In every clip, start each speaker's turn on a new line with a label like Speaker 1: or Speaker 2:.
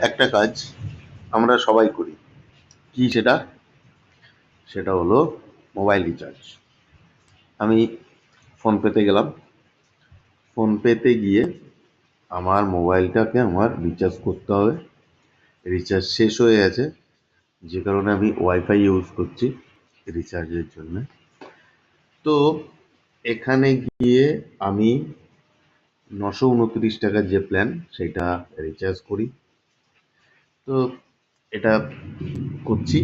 Speaker 1: একটা কাজ আমরা সবাই করি। কি সেটা? সেটা হলো মোবাইল রিচার্জ। আমি ফোনপেতে গেলাম। ফোনপেতে গিয়ে আমার মোবাইলটাকে আমার রিচার্জ করতে হবে। রিচার্জ শেষ হয়ে গেছে। যে কারণে আমি ওয়াইফাই ইউজ করছি রিচার্জের জন্য। তো এখানে গিয়ে আমি নশো উনত্রিশ টাকার যে প্ল্যান সেটা রিচার্জ করি। তো এটা করছি।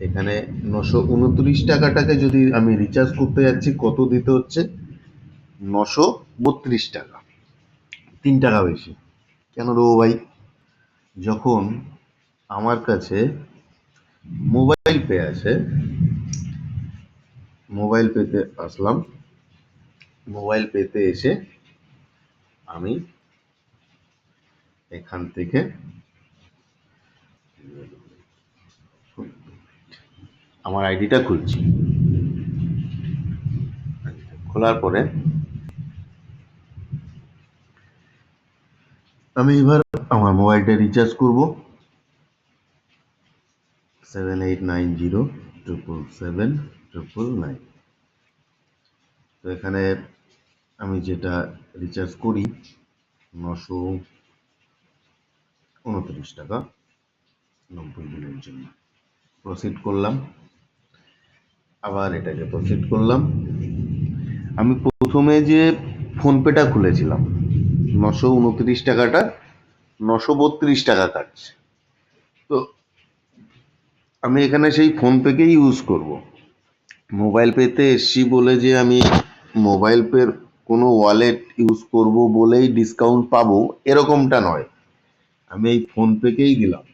Speaker 1: এখানে নশো উনত্রিশ টাকাটাকে যদি আমি রিচার্জ করতে যাচ্ছি, কত দিতে হচ্ছে? নশো বত্রিশ টাকা। তিন টাকা বেশি। কেন দেবো ভাই? যখন আমার কাছে মোবাইল পে আছে, মোবাইল পেতে আসলাম। মোবাইল পেতে এসে আমি এখান থেকে আমার আইডিটা খুলছি। খোলার পরে আমি এবার আমার মোবাইলটা রিচার্জ করব। Seven eight nine zero triple seven triple nine তো এখানে আমি যেটা রিচার্জ করি, নশো উনত্রিশ টাকা। নব্বই দিনের জন্য। প্রসিড করলাম। আবার এটাকে প্রসিড করলাম। আমি প্রথমে যে ফোনপেটা খুলেছিলাম, নশো উনত্রিশ টাকাটা, নশো বত্রিশ টাকা কাটছে। তো আমি এখানে সেই ফোনপেকেই ইউজ করব। মোবাইল পেতে এসছি বলে যে আমি মোবাইল পের কোনো ওয়ালেট ইউজ করব বলেই ডিসকাউন্ট পাবো, এরকমটা নয়। আমি এই ফোনপেকেই দিলাম।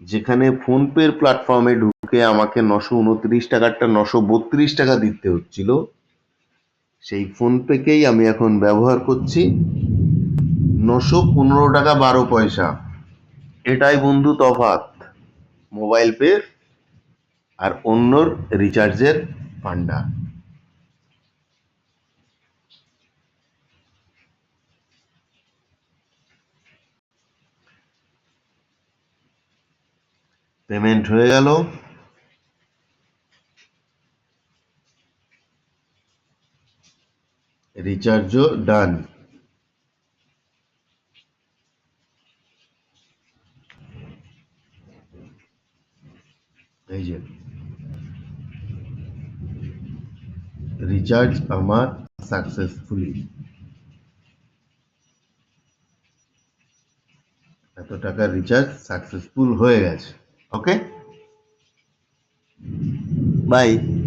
Speaker 1: যেখানে ফোনপের প্ল্যাটফর্মে ঢুকে আমাকে নশো উনত্রিশ টাকারটা নশো বত্রিশ টাকা দিতে হচ্ছিল, সেই ফোনপেকেই আমি এখন ব্যবহার করছি। নশো পনেরো টাকা বারো পয়সা, এটাই বন্ধু তফাৎ। মোবাইল পে আর অন্যর রিচার্জের ফান্ডা পেমেন্ট হয়ে গেল। রিচার্জও ডান। এই যে। রিচার্জ আমার সাকসেসফুলি এত টাকার রিচার্জ সাকসেসফুল হয়ে গেছে। okay? Bye.